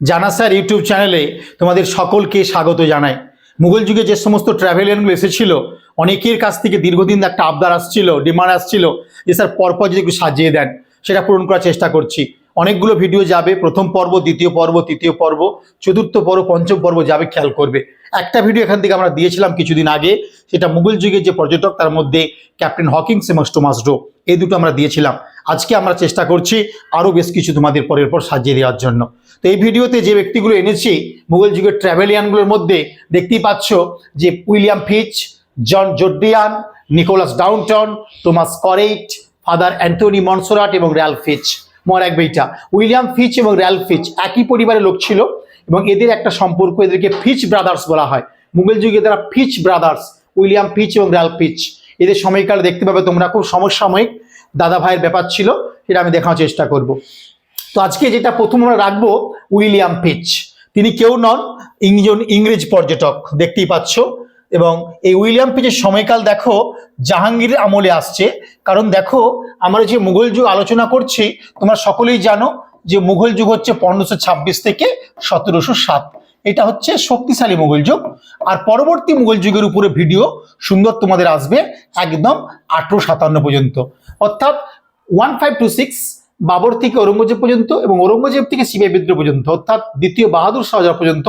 জানা sir YouTube চ্যানেলে তোমাদের সকলকে স্বাগত জানাই। মুঘল যুগে যে সমস্ত ট্রাভেলিয়ানগুলো এসেছিল, অনেকের কাছ থেকে দীর্ঘদিন একটা আবদার আসছিল ডিমান্ড আসছিল যে স্যার পরপর যদি একটু সাজিয়ে দেন, সেটা পূরণ করার চেষ্টা করছি। অনেকগুলো ভিডিও যাবে, প্রথম পর্ব, দ্বিতীয় পর্ব, তৃতীয় পর্ব, চতুর্থ পর্ব, পঞ্চম পর্ব যাবে, খেয়াল করবে। একটা ভিডিও এখান থেকে আমরা দিয়েছিলাম কিছুদিন আগে, সেটা মুঘল যুগের যে পর্যটক, তার মধ্যে ক্যাপ্টেন হকিংস এবং স্টোমাসডো এই দুটো আমরা দিয়েছিলাম। আজকে আমরা চেষ্টা করছি আরও বেশ কিছু তোমাদের পরের পর সাজিয়ে দেওয়ার জন্য। তো এই ভিডিওতে যে ব্যক্তিগুলো এনেছি, মুঘল যুগের ট্র্যাভেলিয়ানগুলোর মধ্যে দেখতেই পাচ্ছ যে William Finch John Jourdain Nicholas Downton Thomas Coryat, Father Anthony Monserrate এবং র্যাল ফিচ মর এক বেইটা উইলিয়াম ফিচ এবং র্যাল ফিচ একই পরিবারের লোক ছিল এবং এদের একটা সম্পর্ক এদেরকে ফিচ ব্রাদার্স বলা হয়। মুঘল যুগে তারা ফিচ ব্রাদার্স, উইলিয়াম ফিচ এবং র্যাল ফিচ এদের সময়কাল দেখতে পাবে তোমরা, খুব সমসাময়িক। দাদা ভাইয়ের ব্যাপার ছিল, সেটা আমি দেখানোর চেষ্টা করব। তো আজকে যেটা প্রথম আমরা রাখব, উইলিয়াম পিচ তিনি কেউ নন ইংরেজ ইংরেজ পর্যটক, দেখতেই পাচ্ছ। এবং এই উইলিয়াম পিচের সময়কাল দেখো, জাহাঙ্গীরের আমলে আসছে। কারণ দেখো, আমরা যে মুঘল যুগ আলোচনা করছি, তোমরা সকলেই জানো যে মুঘল যুগ হচ্ছে পনেরোশো ছাব্বিশ থেকে সতেরোশো সাত। এটা হচ্ছে শক্তিশালী মুঘল যুগ। আর পরবর্তী মুঘল যুগের উপরে ভিডিও সুন্দর তোমাদের আসবে একদম আঠেরো সাতান্ন পর্যন্ত। অর্থাৎ one five two six Babur থেকে ঔরঙ্গজেব পর্যন্ত এবং ঔরঙ্গজেব থেকে সিবাই বিদ্রোহ পর্যন্ত, অর্থাৎ দ্বিতীয় বাহাদুর শাহজাহ পর্যন্ত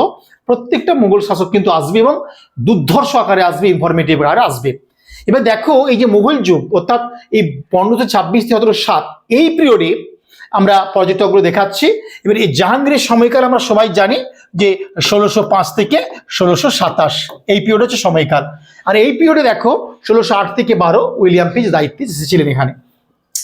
প্রত্যেকটা মুঘল শাসক কিন্তু আসবে এবং দুর্ধর্ষ আকারে আসবে ইনফরমেটিভ আকারে আসবে। এবার দেখো এই যে মুঘল যুগ, অর্থাৎ এই পনেরোশো ছাব্বিশ সাত, এই পিরিয়ডে আমরা পর্যটকগুলো দেখাচ্ছি। এবার এই জাহাঙ্গীরের সময়কাল আমরা সবাই জানি যে ষোলোশো পাঁচ থেকে ষোলোশো সাতাশ। এই পিরিয়ড হচ্ছে সময়কাল। আর এই পিরিয়ডে দেখো, ষোলোশো আট থেকে বারো উইলিয়াম পিচ দায়িত্বে এসেছিলেন এখানে।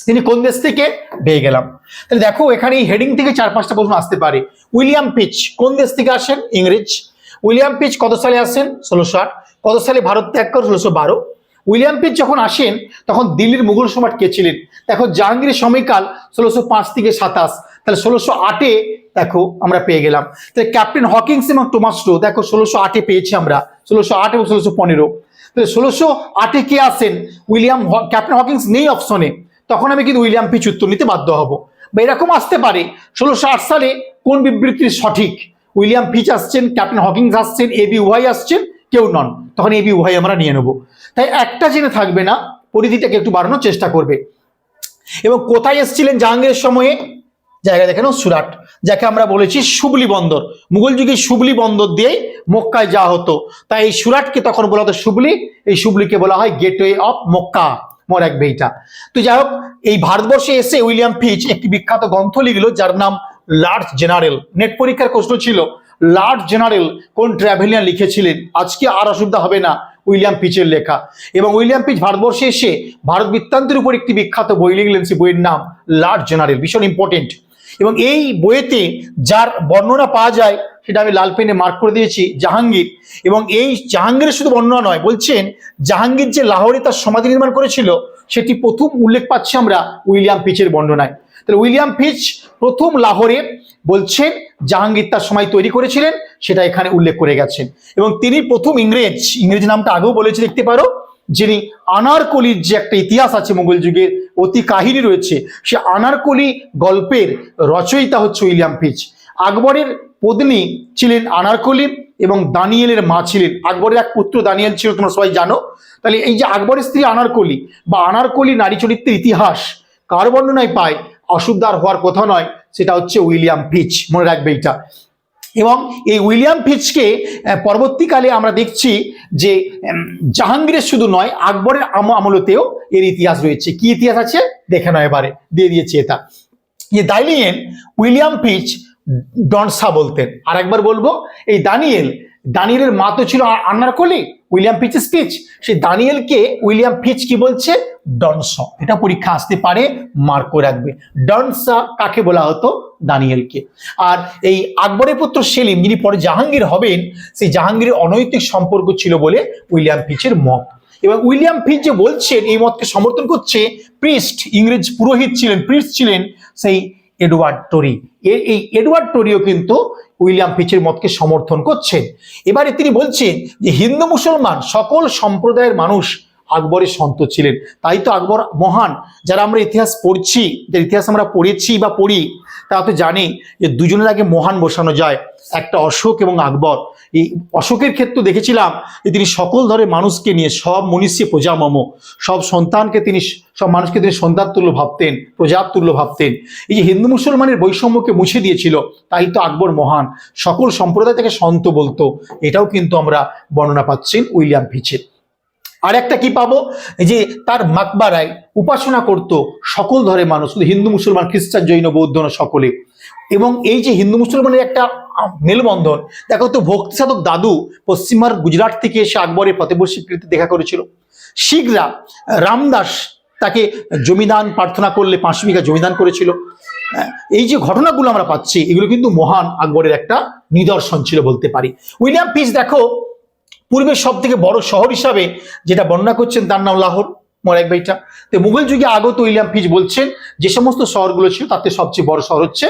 তিনি কোন দেশ থেকে? পেয়ে গেলাম। তাহলে দেখো, এখানে এই হেডিং থেকে চার পাঁচটা প্রশ্ন আসতে পারে। উইলিয়াম পিচ কোন দেশ থেকে আসেন? ইংরেজ। উইলিয়াম পিচ কত সালে আসেন? ষোলোশো আট। কত সালে ভারত ত্যাগ করে? ষোলোশো বারো। উইলিয়াম পিচ যখন আসেন, তখন দিল্লির মুঘল সম্রাট কে ছিলেন? দেখো, জাহাঙ্গীরের সময়কাল ষোলোশো পাঁচ থেকে সাতাশ। তাহলে ষোলোশো আটে, দেখো, আমরা পেয়ে গেলাম। তাহলে ক্যাপ্টেন হকিংস এবং টোমাস্টো দেখো, ষোলোশো আটে পেয়েছি আমরা। ষোলোশো আট এবং ষোলোশো পনেরো। তাহলে ষোলোশো আটে কে আসেন? উইলিয়াম ক্যাপ্টেন হকিংস নেই অপশনে। তখন আমি কিন্তু উইলিয়াম পিচ উত্তর নিতে বাধ্য হব। বা এরকম আসতে পারে, ষোলোশো আট সালে কোন বিবৃতি সঠিক? উইলিয়াম পিচ আসছেন, ক্যাপ্টেন হকিংস আসছেন, এ বি উহাই আসছেন কেউ নন, তখন এ বি উহাই আমরা নিয়ে নেব। তাই একটা জেনে থাকবে না, পরিধিটাকে একটু বাড়ানোর চেষ্টা করবে। এবং কোথায় এসেছিলেন জাহাঙ্গীরের সময়ে? জায়গা দেখানো সুরাট, যাকে আমরা বলেছি সুবলি বন্দর। মুঘল যুগে সুবলি বন্দর দিয়েই মক্কায় যাওয়া হতো। তাই এই সুরাটকে তখন বলা হতো সুবলি, এই সুবলিকে বলা হয় গেটওয়ে অফ মক্কা মর এক বেইটা। তো যাই হোক, এই ভারতবর্ষে এসে উইলিয়াম ফিচ একটি বিখ্যাত গ্রন্থ লিখলো, যার নাম লার্জ জেনারেল নেট পরীক্ষার প্রশ্ন ছিল লার্জ জেনারেল কোন ট্রাভেলিয়ান লিখেছিলেন? আজকে আর অসুবিধা হবে না, উইলিয়াম পিচের লেখা। এবং উইলিয়াম পিচ ভারতবর্ষে এসে ভারত বৃত্তান্তের উপর একটি বিখ্যাত বই লিখলেন, সেই বইয়ের নাম লার্জ জেনারেল ভীষণ ইম্পর্টেন্ট এবং এই বইয়েতে যার বর্ণনা পাওয়া যায়, সেটা আমি লাল পেনে মার্ক করে দিয়েছি, জাহাঙ্গীর। এবং এই জাহাঙ্গীরের শুধু বর্ণনা নয়, বলছেন জাহাঙ্গীর যে লাহোরে তার সমাধি নির্মাণ করেছিল, সেটি প্রথম উল্লেখ পাচ্ছি আমরা উইলিয়াম পিচের বর্ণনায়। তাহলে উইলিয়াম পিচ প্রথম লাহোরে বলছেন জাহাঙ্গীর তার সময় তৈরি করেছিলেন, সেটা এখানে উল্লেখ করে গেছেন। এবং তিনি প্রথম ইংরেজ ইংরেজ নামটা আগেও বলেছে, দেখতে পারো, যিনি আনারকলির যে একটা ইতিহাস আছে মুঘল যুগের, অতি কাহিনী রয়েছে, সে আনারকলি গল্পের রচয়িতা হচ্ছে উইলিয়াম পিচ আকবরের পত্নী ছিলেন আনারকলি এবং দানিয়েলের মা ছিলেন। আকবরের এক পুত্র দানিয়েল ছিল, তোমরা সবাই জানো। তাহলে এই যে আকবরের স্ত্রী আনারকলি বা আনারকলি নারী চরিত্রের ইতিহাস, কার বর্ণনায় পায়? অসুবিধার হওয়ার কথা নয় সেটা হচ্ছে উইলিয়াম ফিচ, মনে রাখবে এটা এবং এই উইলিয়াম ফিচকে পরবর্তীকালে আমরা দেখছি যে জাহাঙ্গীরের শুধু নয়, আকবরের আম আমলতেও এর ইতিহাস রয়েছে। কি ইতিহাস আছে? দেখে নয় এবারে, দিয়ে দিয়েছে এটা। যে দাইলিয়েন উইলিয়াম ফিচ ডনসা বলতেন। আর একবার বলব, এই দানিয়েল দানিয়েলের মা তো ছিল আ- আন্নারকলি উইলিয়াম ফিচ স্পিচ। সেই দানিয়েলকে উইলিয়াম ফিচ কি বলছে? ডনস। এটা পরীক্ষা আসতে পারে মার্ক করে রাখবে। ডনসা কাকে বলা হতো? দানিয়েলকে। আর এই আকবরের পুত্র সেলিম, যিনি পরে জাহাঙ্গীর হবেন, সেই জাহাঙ্গীরের অনৈতিক সম্পর্ক ছিল বলে উইলিয়াম ফিচের মত। এবং উইলিয়াম ফিচ যে বলছেন, এই মতকে সমর্থন করছে, প্রিস্ট, ইংরেজ পুরোহিত ছিলেন, প্রিস্ট ছিলেন, সেই এডওয়ার্ড টরি। এই এডওয়ার্ড টরিও কিন্তু উইলিয়াম পিচের মতকে সমর্থন করছেন। এবারে তিনি বলছেন যে হিন্দু মুসলমান সকল সম্প্রদায়ের মানুষ আকবরের সন্ত ছিলেন। তাই তো আকবর মহান। যারা আমরা ইতিহাস পড়ছি যে ইতিহাস আমরা পড়েছি বা পড়ি, তারা তো জানি যে দুজনের আগে মহান বসানো যায়, একটা অশোক এবং আকবর। এই অশোকের ক্ষেত্রে দেখেছিলাম যে তিনি সকল ধরে মানুষকে নিয়ে সব মনীষী প্রজামম, সব সন্তানকে তিনি, সব মানুষকে তিনি সন্তান তুল্য ভাবতেন প্রজার তুল্য ভাবতেন। এই যে হিন্দু মুসলমানের বৈষম্যকে মুছে দিয়েছিল, তাই তো আকবর মহান। সকল সম্প্রদায় থেকে সন্ত বলতো। এটাও কিন্তু আমরা বর্ণনা পাচ্ছেন উইলিয়াম ফিচের। আর একটা কি পাবো? যে তার মাকবারায় উপাসনা করত সকল ধরে মানুষ, শুধু হিন্দু, মুসলমান, খ্রিস্টান, জৈন, বৌদ্ধ সকলে। এবং এই যে হিন্দু, মুসলমানের একটা মেলবন্ধন, দেখো তো ভক্তি সাধক দাদু পশ্চিমবঙ্গ গুজরাট থেকে এসে আকবরের ফতেপুর স্বীকৃতি দেখা করেছিল। শিখরা, রামদাস তাকে জমিদান প্রার্থনা করলে পাঁচশো বিঘা জমিদান করেছিল। এই যে ঘটনাগুলো আমরা পাচ্ছি, এগুলো কিন্তু মহান আকবরের একটা নিদর্শন ছিল বলতে পারি। উইলিয়াম পিস দেখো পূর্বের সব থেকে বড় শহর হিসাবে যেটা বর্ণনা করছেন তার নাম লাহোর মরাক ভাইটা। তো মুঘল যুগে আগত উইলিয়াম পিচ বলছেন, যে সমস্ত শহরগুলো ছিল তাতে সবচেয়ে বড় শহর হচ্ছে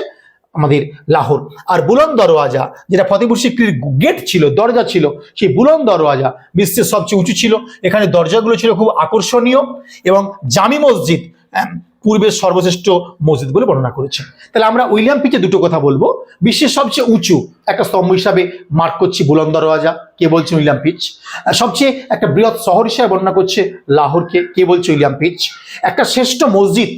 আমাদের লাহোর। আর বুলন্দ দরওয়াজা, যেটা ফতেপুর সিক্রির গেট ছিল, দরজা ছিল, সেই বুলন্দ দরওয়াজা বিশ্বের সবচেয়ে উঁচু ছিল। এখানে দরজাগুলো ছিল খুব আকর্ষণীয় এবং জামি মসজিদ পূর্বের সর্বশ্রেষ্ঠ মসজিদ বলে বর্ণনা করেছে তাহলে আমরা উইলিয়াম পিচে দুটো কথা বলব। বিশ্বের সবচেয়ে উঁচু একটা স্তম্ভ হিসাবে মার্ক করছি বুলন্দ দরওয়াজা। কে বলছে উইলিয়াম পিচ? সবচেয়ে একটা বৃহৎ শহর হিসাবে বর্ণনা করছে লাহোরকে কে বলছে উইলিয়াম পিচ? একটা শ্রেষ্ঠ মসজিদ,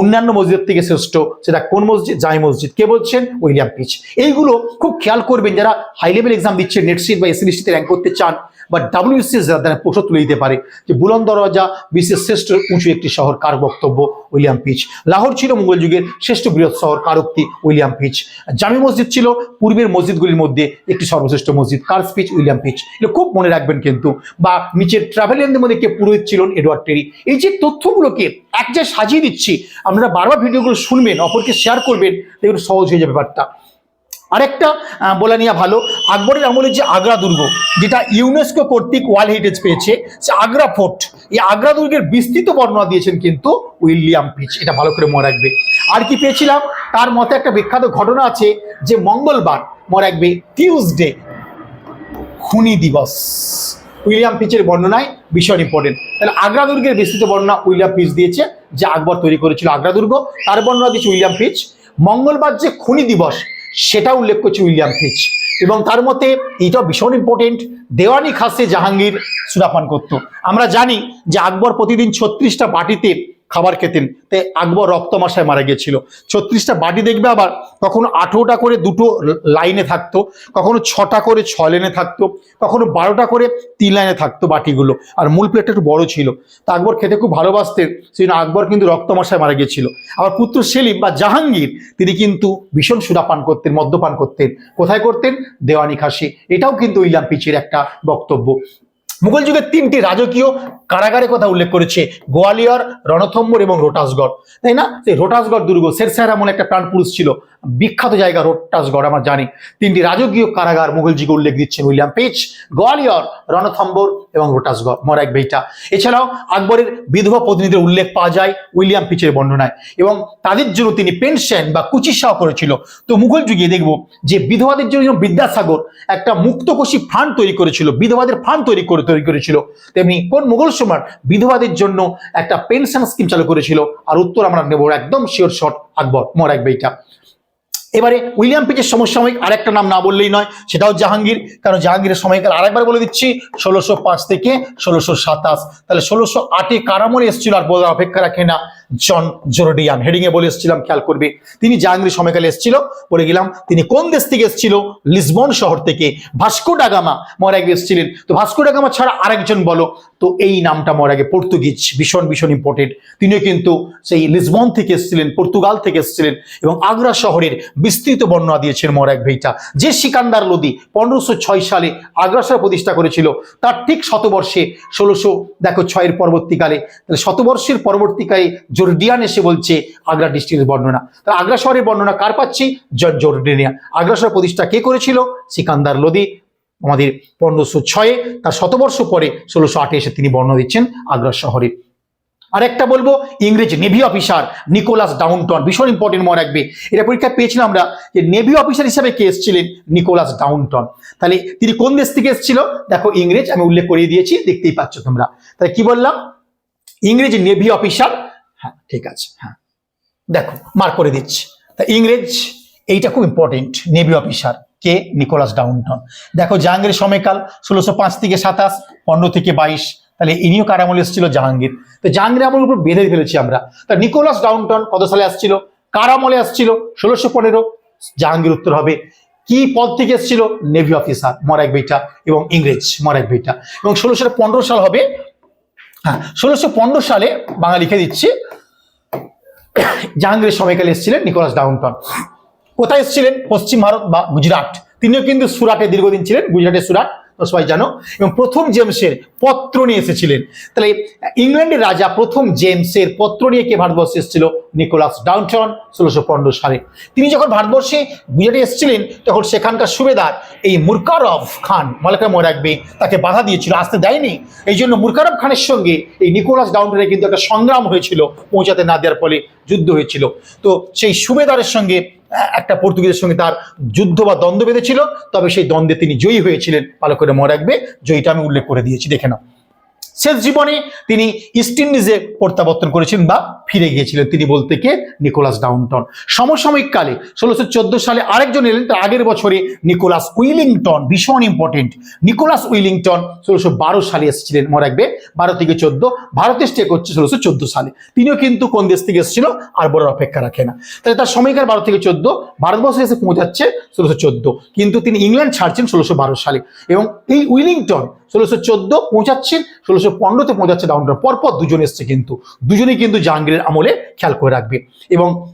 অন্যান্য মসজিদের থেকে শ্রেষ্ঠ, সেটা কোন মসজিদ? জাই মসজিদ। কে বলছেন? William Finch. এইগুলো খুব খেয়াল করবেন যারা হাই লেভেল এক্সাম দিচ্ছে নেটসিট বা এসএসসিতে র্যাঙ্ক করতে চান বা ডাব্লিউসিএস দ্বারা প্রশ্ন তুলে দিতে পারে যে বুলন্দ দরওয়াজা বিশ্বের শ্রেষ্ঠ উঁচু একটি শহর কার বক্তব্য? William pitch. লাহোর ছিল মুঘল যুগের শ্রেষ্ঠ বৃহৎ শহর কার উক্তি? William pitch. জামি মসজিদ ছিল পূর্বের মসজিদগুলির মধ্যে একটি সর্বশ্রেষ্ঠ মসজিদ। কার স্পিচ উইলিয়াম পিচ। এগুলো খুব মনে রাখবেন কিন্তু। বা নিচের ট্রাভেলিয়ানদের মধ্যে কে পুরোহিত ছিলেন? Edward Terry. এই যে তথ্যগুলোকে এক জায়গায় সাজিয়ে দিচ্ছি, আপনারা বারবার ভিডিওগুলো শুনবেন, অপরকে শেয়ার করবেন এগুলো সহজ হয়ে যাবে ব্যাপারটা। আরেকটা বলে নেওয়া ভালো, আকবরের আমলের যে আগ্রা দুর্গ, যেটা ইউনেস্কো কর্তৃক ওয়ার্ল্ড হেরিটেজ পেয়েছে, সে আগ্রা ফোর্ট, এই আগ্রা দুর্গের বিস্তৃত বর্ণনা দিয়েছেন কিন্তু উইলিয়াম পিচ এটা ভালো করে মনে রাখবে। আর কি পেয়েছিলাম? তার মতে একটা বিখ্যাত ঘটনা আছে যে মঙ্গলবার, মনে রাখবে টিউসডে খুনি দিবস। উইলিয়াম পিচের বর্ণনায় ভীষণ ইম্পর্টেন্ট তাহলে আগ্রা দুর্গের বিস্তৃত বর্ণনা উইলিয়াম পিচ দিয়েছে, যে আকবর তৈরি করেছিল আগ্রা দুর্গ। তার বর্ণনা দিয়েছে উইলিয়াম পিচ মঙ্গলবার যে খুনি দিবস সেটা উল্লেখ করছে উইলিয়াম ফিচ এবং তার মতে এইটা ভীষণ ইম্পর্টেন্ট দেওয়ানি খাসে জাহাঙ্গীর সুরাপান করত। আমরা জানি যে আকবর প্রতিদিন ছত্রিশটা বাটিতে খাবার খেতেন। তাই আকবর রক্তমাশায় মারা গিয়েছিল। ছত্রিশটা বাটি দেখবে আবার, কখনো আঠেরোটা করে দুটো লাইনে থাকতো, কখনো ছটা করে ছ লাইনে থাকতো, কখনো বারোটা করে তিন লাইনে থাকতো বাটিগুলো। আর মূল প্লেটটা একটু বড় ছিল। তা আকবর খেতে খুব ভালোবাসতেন, সেই জন্য আকবর কিন্তু রক্তমাশায় মারা গিয়েছিল। আবার পুত্র সেলিম বা জাহাঙ্গীর, তিনি কিন্তু ভীষণ সুরাপান করতেন, মদ্যপান করতেন। কোথায় করতেন? দেওয়ানি খাসি। এটাও কিন্তু উইলিয়াম পিচের একটা বক্তব্য। মুঘল যুগের তিনটি রাজকীয় কারাগারের কথা উল্লেখ করেছে, গোয়ালিয়র, রণথম্বর এবং রোটাসগড়। তাই না? সেই রোটাসগড় দুর্গ, শেরশাহ একটা প্রাণ পুরুষ ছিল। বিখ্যাত জায়গা রোটাসগড় আমরা জানি। তিনটি রাজকীয় কারাগার মুঘল যুগে উল্লেখ দিচ্ছেন উইলিয়াম পেচ গোয়ালিয়র, রণথম্বর এবং রোটাসগড় মরাক বেইটা। এছাড়াও আকবরের বিধবা প্রতিনিধির উল্লেখ পাওয়া যায় উইলিয়াম পিচের বর্ণনায়। এবং তাদের জন্য তিনি পেনশন বা কুচিসাও করেছিল। তো মুঘল যুগে দেখব যে বিধবাদের জন্য বিদ্যাসাগর একটা মুক্তকোষী ফান্ড তৈরি করেছিল, বিধবাদের ফান্ড তৈরি করে, তৈরি করেছিল, তেমনি কোন মুঘল সম্রাট বিধবাদের জন্য একটা পেনশন স্কিম চালু করেছিল, আর উত্তর আমরা নেব একদম শিওর শট আকবর মরাক বেইটা। এবারে উইলিয়াম পিচের সমসাময়িক আরেকটা নাম না বললেই নয়, সেটাও জাহাঙ্গীর। কারণ জাহাঙ্গীরের সময়কাল আরেকবার বলে দিচ্ছি, ষোলোশো পাঁচ থেকে ষোলোশো সাতাশ। তাহলে ষোলোশো আটে কারামরে এসেছিল আর বলার অপেক্ষা রাখে না? জন জোরডিয়ান। হেডিংয়ে বলে এসেছিলাম, খেয়াল করবে। তিনি জাহাঙ্গীর সময়কালে এসেছিল, বলে গেলাম, তিনি কোন দেশ থেকে এসেছিল? লিসবন শহর থেকে। ভাস্কো ডাগামা মরাগে এসেছিলেন। তো ভাস্কো ডাগামা ছাড়া আরেকজন বলো? তো এই নামটা মরাগে পর্তুগিজ, ভীষণ ভীষণ ইম্পর্টেন্ট তিনিও কিন্তু সেই লিসবন থেকে এসেছিলেন, পর্তুগাল থেকে এসেছিলেন এবং আগ্রা শহরের বিস্তৃত বর্ণনা দিয়েছেন মরাক ভেইটা। যে সিকান্দার লোদি পনেরোশো ছয় সালে আগ্রা শহর প্রতিষ্ঠা করেছিল, তার ঠিক শতবর্ষে ষোলোশো, দেখো ছয়ের পরবর্তীকালে, তাহলে শতবর্ষের পরবর্তীকালে জর্ডিয়ান এসে বলছে, আগ্রা ডিস্ট্রিক্টের বর্ণনা। তাহলে আগ্রা শহরের বর্ণনা কার পাচ্ছি? জর্ডিয়ান। আগ্রা শহর প্রতিষ্ঠা কে করেছিল? সিকান্দার লোদি, আমাদের পনেরোশো ছয়ে, তার শতবর্ষ পরে ষোলোশো আটে এসে তিনি বর্ণনা দিচ্ছেন আগ্রা শহরে। আরেকটা বলব, ইংরেজ নেভি অফিসার নিকোলাস ডাউনটন, ভীষণ ইম্পর্টেন্ট মনে রাখবে। এটা পরীক্ষা পেয়েছিলাম আমরা যে নেভি অফিসার হিসাবে কে এসেছিলেন? Nicholas Downton. তাহলে তিনি কোন দেশ থেকে এসেছিল? দেখো ইংরেজ, আমি উল্লেখ করিয়ে দিয়েছি, দেখতেই পাচ্ছ তোমরা। তাহলে কি বললাম? ইংরেজ নেভি অফিসার হ্যাঁ ঠিক আছে হ্যাঁ। দেখো মার্ক করে দিচ্ছি। তা ইংরেজ, এইটা খুব ইম্পর্টেন্ট নেভি অফিসার কে? নিকোলাস ডাউনটন দেখো জাহাঙ্গীর সময়কাল ষোলোশো পাঁচ থেকে সাতাশ, পনেরো থেকে বাইশ। তাহলে ইনিও কার আমলে এসেছিল? জাহাঙ্গীর। তো জাহাঙ্গীর আমলের উপর বেঁধে ফেলেছি আমরা। তা নিকোলাস ডাউনটন কত সালে আসছিল? কার আমলে আসছিল? ষোলোশো পনেরো। জাহাঙ্গীর উত্তর হবে, কি পদ থেকে এসেছিল? নেভি অফিসার মরাক বেটা এবং ইংরেজ মরাক বেটা এবং ষোলোশো পনেরো সাল হবে হ্যাঁ ষোলোশো পনেরো সালে বাংলা লিখে দিচ্ছি জাহাঙ্গীরের সময়কালে এসেছিলেন নিকোলাস ডাউনটন। কোথায় এসেছিলেন? পশ্চিম ভারত বা গুজরাট। তিনিও কিন্তু সুরাটে দীর্ঘদিন ছিলেন, গুজরাটের সুরাট। সবাই জানো? এবং প্রথম জেমসের পত্র নিয়ে এসেছিলেন। তাহলে ইংল্যান্ডের রাজা প্রথম জেমসের পত্র নিয়ে কে ভারতবর্ষে এসেছিল? নিকোলাস ডাউনটন ষোলোশো পনেরো সালে। তিনি যখন ভারতবর্ষে গুজরাটে এসেছিলেন, তখন সেখানকার সুবেদার এই মুরকারফ খান মালিকা মনে রাখবে, তাকে বাধা দিয়েছিল, আসতে দেয়নি। এই জন্য মুরকারফ খানের সঙ্গে এই নিকোলাস ডাউনটনের কিন্তু একটা সংগ্রাম হয়েছিল, পৌঁছাতে না দেওয়ার ফলে যুদ্ধ হয়েছিল। তো সেই সুবেদারের সঙ্গে একটা পর্তুগিজের সঙ্গে তার যুদ্ধ বা দ্বন্দ্ব বেঁধেছিল, তবে সেই দ্বন্দ্বে তিনি জয়ী হয়েছিলেন। ভালো করে মনে রাখবে, জয়ীটা আমি উল্লেখ করে দিয়েছি, দেখে নাও। শেষ জীবনে তিনি ইস্ট ইন্ডিজে প্রত্যাবর্তন করেছেন বা ফিরে গিয়েছিলেন তিনি বলতে কে? Nicholas Downton. সমসাময়িক কালে ষোলোশো সালে আরেকজন এলেন, তার আগের বছরে নিকোলাস উইলিংটন, ভীষণ ইম্পর্টেন্ট নিকোলাস উইলিংটন ষোলোশো বারো সালে এসেছিলেন, মনে রাখবে? বারো থেকে চোদ্দ। ভারতে স্টে করছে ষোলোশো সালে। তিনিও কিন্তু কোন দেশ থেকে এসেছিল? আর বড় অপেক্ষা রাখে না। তাহলে তার সময়কার বারো থেকে চোদ্দ। ভারতবর্ষে এসে পৌঁছাচ্ছে ষোলোশো চোদ্দ। কিন্তু তিনি ইংল্যান্ড ছাড়ছেন ষোলোশো বারো সালে। এবং এই উইলিংটন ষোলোশো চোদ্দ পৌঁছাচ্ছেন, ষোলোশো পনেরোতে পৌঁছাচ্ছে ডাউনটন। পরপর দুজন এসছে কিন্তু। দুজনেই কিন্তু জাহাঙ্গীরের আমলে খেয়াল করে রাখবে। এবং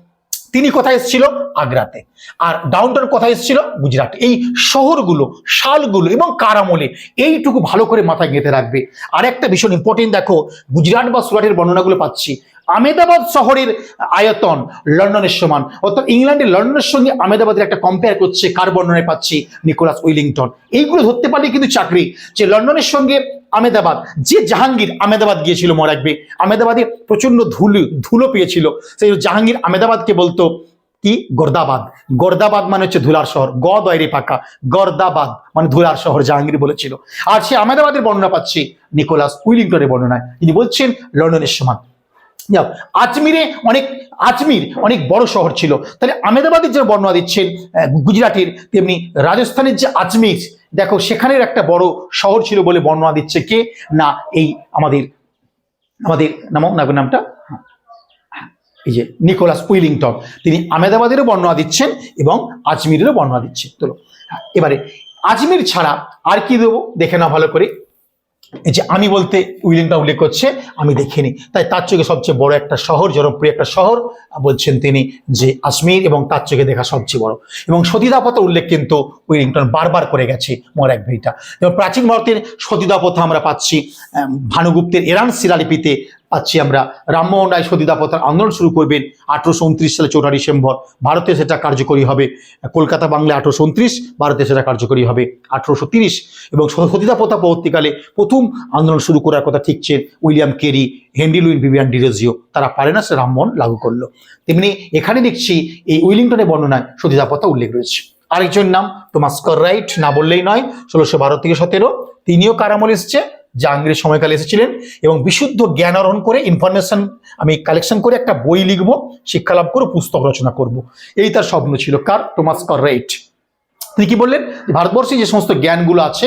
তিনি কোথায় এসেছিল? আগ্রাতে। আর ডাউনটন কোথায় এসেছিল? গুজরাট। এই শহরগুলো, শালগুলো এবং কার আমলে এইটুকু ভালো করে মাথায় গেঁথে রাখবে। আর একটা ভীষণ ইম্পর্টেন্ট দেখো, গুজরাট বা সুরাটের বর্ণনাগুলো পাচ্ছি। আমেদাবাদ শহরের আয়তন লন্ডনের সমান। অর্থাৎ ইংল্যান্ডের লন্ডনের সঙ্গে আমেদাবাদের একটা কম্পেয়ার করছে কার বর্ণনায় পাচ্ছি নিকোলাস উইলিংটন। এইগুলো ধরতে পারলে কিন্তু চাকরি। যে লন্ডনের সঙ্গে আমেদাবাদ যে জাহাঙ্গীর আমেদাবাদ গিয়েছিল মরাকবে আমেদাবাদে প্রচণ্ড ধুলো ধুলো পেয়েছিল। সেই জাহাঙ্গীর আমেদাবাদকে বলতো কি? গর্দাবাদ। গর্দাবাদ মানে হচ্ছে ধুলার শহর। গ দয়রে পাকা। গর্দাবাদ মানে ধুলার শহর, জাহাঙ্গীর বলেছিল। আর সে আমেদাবাদের বর্ণনা পাচ্ছি নিকোলাস উইলিংটনের বর্ণনায়। তিনি বলছেন, লন্ডনের সমান। যাও। আজমিরে অনেক আজমির অনেক বড় শহর ছিল। তাহলে আমেদাবাদের যে বর্ণনা দিচ্ছেন গুজরাটের তেমনি রাজস্থানের যে আজমির দেখো সেখানের একটা বড় শহর ছিল বলে বর্ণনা দিচ্ছে কে? না এই আমাদের আমাদের নাম নামটা? এই যে নিকোলাস উইলিংটন তিনি আমেদাবাদেরও বর্ণনা দিচ্ছেন এবং আজমিরেরও বর্ণনা দিচ্ছেন হ্যাঁ, এবারে আজমির ছাড়া আর কি দেবো? দেখে নাও ভালো করে। যে আমি বলতে উইলিংটা উল্লেখ করছে, আমি দেখিনি। তাই তার চোখে সবচেয়ে বড় একটা শহর, জনপ্রিয় একটা শহর, বলছেন তিনি যে আজমির এবং তার চোখে দেখা সবচেয়ে বড়। এবং সতীদাপথা উল্লেখ কিন্তু উইলিংটন বারবার করে গেছে মরাক ভেইটা। এবং প্রাচীন ভারতের সতীদাপথা আমরা পাচ্ছি ভানুগুপ্তের এরান শিলালিপিতে পাচ্ছি আমরা। রামমোহন রায় সতীদাপথার আন্দোলন শুরু করবেন আঠারোশো উনত্রিশ সালে চৌঠা ডিসেম্বর। ভারতে সেটা কার্যকরী হবে। কলকাতা বাংলা আঠারোশো উনত্রিশ, ভারতে সেটা কার্যকরী হবে আঠারোশো তিরিশ। এবং সতীদাপথা পরবর্তীকালে প্রথম আন্দোলন শুরু করার কথা ঠিকছেন William Carey, Henry Louis Vivian Derozio তারা পারে না সে রামমোহন লাগু করল। তেমনি এখানে দেখছি এই উইলিংটনের বর্ণনায় সতীদাপথা উল্লেখ রয়েছে। আরেকজন নাম, টোমাস্কর রাইট, না বললেই নয়, ষোলোশো বারো থেকে সতেরো, তিনিও কারামল এসছে। জাহাঙ্গীরের সময়কালে এসেছিলেন এবং বিশুদ্ধ জ্ঞান আহরণ করে ইনফরমেশন আমি কালেকশন করে একটা বই লিখব শিক্ষা লাভ করে পুস্তক রচনা করব। এই তার স্বপ্ন ছিল। কার? টোমাস কর রাইট তিনি কি বললেন? ভারতবর্ষে যে সমস্ত জ্ঞানগুলো আছে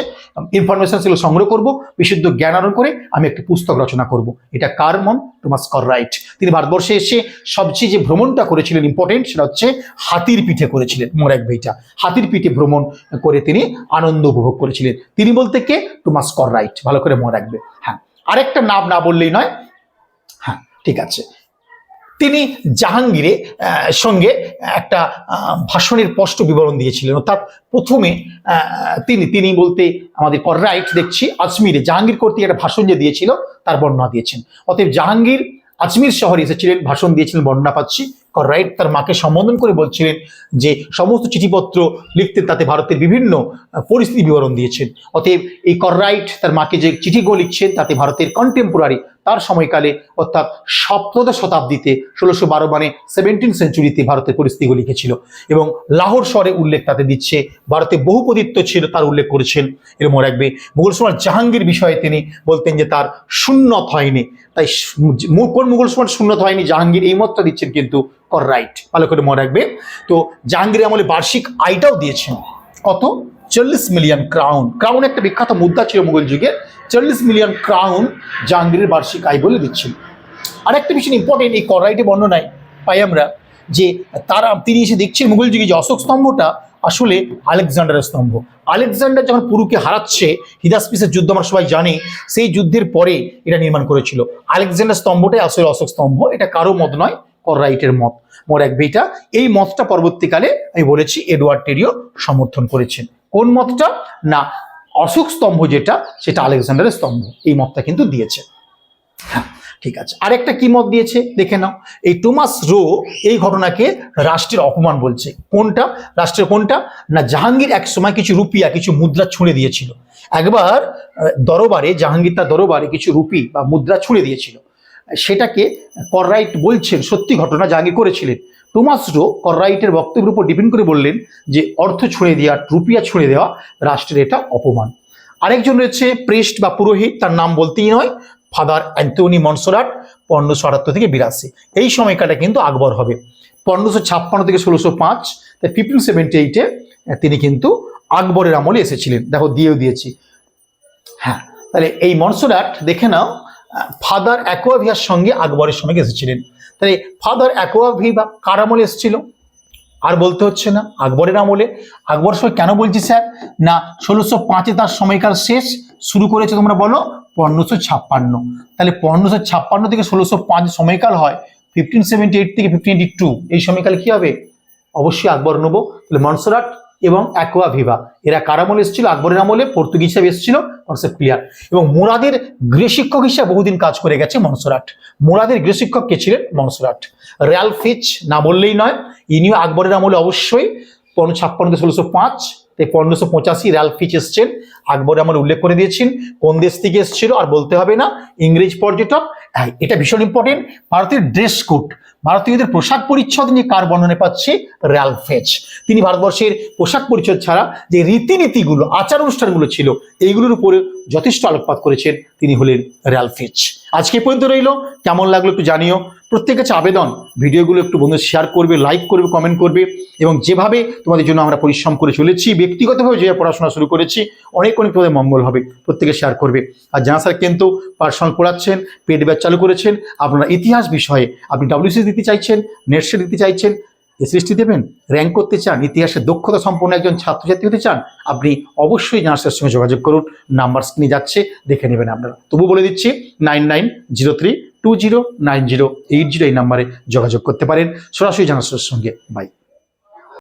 ইনফরমেশন সেগুলো সংগ্রহ করব, বিশুদ্ধ জ্ঞান আহরণ করে আমি একটি পুস্তক রচনা করব। এটা কার মন? টোমাস কর রাইট তিনি ভারতবর্ষে এসে সবচেয়ে যে ভ্রমণটা করেছিলেন ইম্পর্টেন্ট সেটা হচ্ছে হাতির পিঠে করেছিলেন মোরাক বইটা হাতির পিঠে ভ্রমণ করে তিনি আনন্দ উপভোগ করেছিলেন। তিনি বলতে কে? টোমাস কর রাইট ভালো করে মনে রাখবে। হ্যাঁ আরেকটা নাম না বললেই নয়। হ্যাঁ ঠিক আছে। তিনি জাহাঙ্গীরের আহ, সঙ্গে একটা ভাষণের স্পষ্ট বিবরণ দিয়েছিলেন। অর্থাৎ প্রথমে তিনি তিনি বলতে আমাদের রাইট দেখছি আজমিরে জাহাঙ্গীর কর্তৃক একটা ভাষণ যে দিয়েছিল তার বর্ণনা দিয়েছেন। অতএব জাহাঙ্গীর আজমির শহরে এসেছিলেন ভাষণ দিয়েছিলেন বর্ণনা পাচ্ছি। রাইট তার মাকে সম্বোধন করে বলছিলেন যে সমস্ত চিঠিপত্র লিখতে তাতে ভারতের বিভিন্ন পরিস্থিতি বিবরণ দিয়েছেন। অতএব এই রাইট তার মাকে যে চিঠিগুলো লিখছেন তাতে ভারতের কন্টেম্পোরারি তার সময়কালে, অর্থাৎ সপ্তদশ শতাব্দীতে ষোলোশো বারো মানে সেভেন্টিন সেঞ্চুরিতে ভারতের পরিস্থিতিগুলো লিখেছিল এবং লাহোর শহরে উল্লেখ তাতে দিচ্ছে, ভারতে বহুপদিত্ব ছিল, তার উল্লেখ করেছেন। এর মনে রাখবে মুঘল সম্রাট জাহাঙ্গীর বিষয়ে তিনি বলতেন যে তার শূন্যত হয়নি। তাই কোন মুঘল সম্রাট শূন্যত হয়নি? জাহাঙ্গীর এই মতটা দিচ্ছেন কিন্তু কর রাইট। ভালো করে মনে রাখবে। তো জাহাঙ্গীর আমলে বার্ষিক আয়টাও দিয়েছেন। কত? চল্লিশ মিলিয়ন ক্রাউন। ক্রাউন একটা বিখ্যাত মুদ্রা ছিল মুঘল যুগে চল্লিশ মিলিয়ন ক্রাউন জাহাঙ্গীরের বার্ষিক আয় বলে দিচ্ছিল। আরেকটা ভীষণ ইম্পর্টেন্ট এই করাইটে বর্ণনায় পাই আমরা, যে তারা, তিনি এসে দেখছেন মুঘল যুগে যে অশোক স্তম্ভটা আসলে আলেকজান্ডারের স্তম্ভ। আলেকজান্ডার যখন পুরুকে হারাচ্ছে, হিদাসপিসের যুদ্ধ আমরা সবাই জানি, সেই যুদ্ধের পরে এটা নির্মাণ করেছিল। আলেকজান্ডার স্তম্ভটাই আসলে অশোক স্তম্ভ, এটা কারও মত নয় কররাইটের মত। মোর এক বেটা এই মতটা পরবর্তীকালে, আমি বলেছি, এডওয়ার্ড টেরিও সমর্থন করেছেন। কোন মতটা? না অশোক স্তম্ভ যেটা, সেটা আলেকজান্ডারের স্তম্ভ। এই মতটা কিন্তু দিয়েছে। হ্যাঁ ঠিক আছে। আরেকটা কি মত দিয়েছে? দেখে নাও। এই টমাস রো এই ঘটনাকে রাষ্ট্রের অপমান বলছে। কোনটা? রাষ্ট্রের কোনটা? না, জাহাঙ্গীর এক সময় কিছু রুপিয়া, কিছু মুদ্রা ছুঁড়ে দিয়েছিল। একবার দরবারে, জাহাঙ্গীর তার দরবারে কিছু রুপি বা মুদ্রা ছুঁড়ে দিয়েছিল। সেটাকে কররাইট বলছেন, সত্যি ঘটনা জাহাঙ্গীর করেছিলেন। টমাস রো কররাইটের বক্তব্যের উপর ডিপেন্ড করে বললেন যে অর্থ ছুঁড়ে দেওয়া, রুপিয়া ছুঁড়ে দেওয়া রাষ্ট্রের এটা অপমান। আরেকজন রয়েছে প্রেস্ট বা পুরোহিত, তার নাম বলতেই নয়, ফাদার অ্যান্টনি মনসোরাট, পনেরোশো আটাত্তর থেকে বিরাশি। এই সময়কালটা কিন্তু আকবর হবে। পনেরোশো ছাপ্পান্ন থেকে ষোলোশো পাঁচ তাই ফিফটিন সেভেন্টি এইটে তিনি কিন্তু আকবরের আমলে এসেছিলেন। দেখো, দিয়েও দিয়েছি। হ্যাঁ তাহলে এই মনসোরাট, দেখে নাও ফাদার অ্যাকোয়াভিয়ার সঙ্গে আকবরের সঙ্গে এসেছিলেন। তাহলে ফাদার অ্যাকোয়াভি বা কার আমলে এসেছিল? আর বলতে হচ্ছে না, আকবরের আমলে। আকবর সময় কেন বলছি স্যার না, ষোলোশো পাঁচে তার সময়কাল শেষ, শুরু করেছে তোমরা বলো, পনেরোশো ছাপ্পান্ন। তাহলে পনেরোশো ছাপ্পান্ন থেকে ষোলোশো পাঁচ সময়কাল হয় ফিফটিন সেভেন্টি এইট থেকে ফিফটিন এইটি টু এই সময়কাল কি হবে? অবশ্যই আকবর নেব। তাহলে মনসরাট এবং অ্যাকোয়া ভিভা এরা কার আমলে এসেছিল? আকবরের আমলে। পর্তুগিজ হিসাবে এসেছিল। কনসেপ্ট ক্লিয়ার এবং মোরাদের গৃহশিক্ষক হিসাবে বহুদিন কাজ করে গেছে মনসরাট। মোরাদের গৃহশিক্ষক কে ছিলেন? মনসরাট। রেয়াল ফিচ না বললেই নয়, ইনিও আকবরের আমলে অবশ্যই। পনেরো ছাপ্পান্ন ষোলোশো পাঁচ, তাই পনেরোশো পঁচাশি রেয়াল ফিচ এসছেন। আকবরের আমলে উল্লেখ করে দিয়েছেন, কোন দেশ থেকে এসেছিল আর বলতে হবে না। ইংরেজ পর্যটক। হ্যাঁ এটা ভীষণ ইম্পর্টেন্ট ভারতের ড্রেস কোড ভারতীয়দের পোশাক পরিচ্ছদ নিয়ে কার বর্ণনে পাচ্ছি? র্যালফেজ তিনি ভারতবর্ষের পোশাক পরিচ্ছদ ছাড়া যে রীতিনীতিগুলো আচার অনুষ্ঠানগুলো ছিল, এইগুলোর উপরে যথেষ্ট আলোকপাত করেছেন তিনি হলেন র্যালফেজ আজকে পর্যন্ত রইল। কেমন লাগল একটু জানিও। প্রত্যেকের কাছে আবেদন। ভিডিওগুলো একটু বন্ধু শেয়ার করবে লাইক করবে কমেন্ট করবে এবং যেভাবে তোমাদের জন্য আমরা পরিশ্রম করে চলেছি, ব্যক্তিগতভাবে যে পড়াশোনা শুরু করেছি, অনেক অনেক তোমাদের মঙ্গল হবে, প্রত্যেকে শেয়ার করবে। আর জানা স্যার কিন্তু পার্সোনাল পড়াচ্ছেন পেড ব্যাচ চালু করেছেন, আপনারা ইতিহাস বিষয়ে, আপনি ডাব্লিউসি দিতে চাইছেন নেটসে দিতে চাইছেন এসএসটি দেবেন র্যাঙ্ক করতে চান ইতিহাসে দক্ষতা সম্পন্ন একজন ছাত্রছাত্রী হতে চান, আপনি অবশ্যই জানার সঙ্গে যোগাযোগ করুন নাম্বার স্ক্রিনে যাচ্ছে, দেখে নেবেন আপনারা। তবু বলে দিচ্ছি nine nine zero three two zero nine zero eight zero এই নাম্বারে যোগাযোগ করতে পারেন। সরাসরি জানার সঙ্গে বাই।